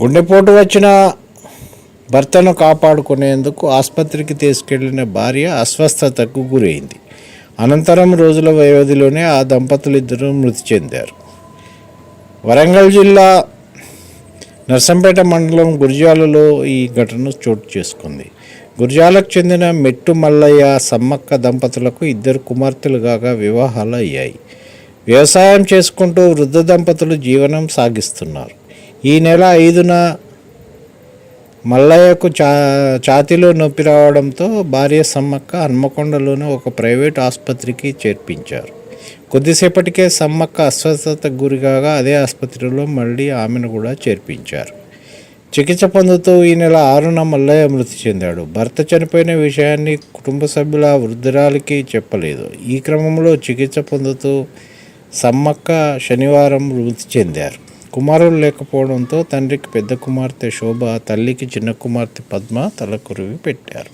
గుండెపోటు వచ్చిన భర్తను కాపాడుకునేందుకు ఆసుపత్రికి తీసుకెళ్ళిన భార్య అస్వస్థతకు గురైంది. అనంతరం రోజుల వ్యవధిలోనే ఆ దంపతులు ఇద్దరు మృతి చెందారు. వరంగల్ జిల్లా నర్సంపేట మండలం గురిజాలలో ఈ ఘటన చోటు చేసుకుంది. గురిజాలకు చెందిన మెట్టు మల్లయ్య సమ్మక్క దంపతులకు ఇద్దరు కుమార్తెలుగా వివాహాలు అయ్యాయి. వ్యవసాయం చేసుకుంటూ వృద్ధ దంపతులు జీవనం సాగిస్తున్నారు. ఈ నెల ఐదున మల్లయ్యకు చా ఛాతీలో నొప్పి రావడంతో భార్య సమ్మక్క హన్మకొండలోని ఒక ప్రైవేట్ ఆసుపత్రికి చేర్పించారు. కొద్దిసేపటికే సమ్మక్క అస్వస్థతకు గురికాగా అదే ఆసుపత్రిలో మళ్ళీ ఆమెను కూడా చేర్పించారు. చికిత్స పొందుతూ ఈ నెల ఆరున మల్లయ్య మృతి చెందాడు. భర్త చనిపోయిన విషయాన్ని కుటుంబ సభ్యుల వృద్ధురాలికి చెప్పలేదు. ఈ క్రమంలో చికిత్స పొందుతూ సమ్మక్క శనివారం మృతి చెందారు. కుమారులు లేకపోవడంతో తండ్రికి పెద్ద కుమార్తె శోభ తల్లికి చిన్న కుమార్తె పద్మ తలకురివి పెట్టారు.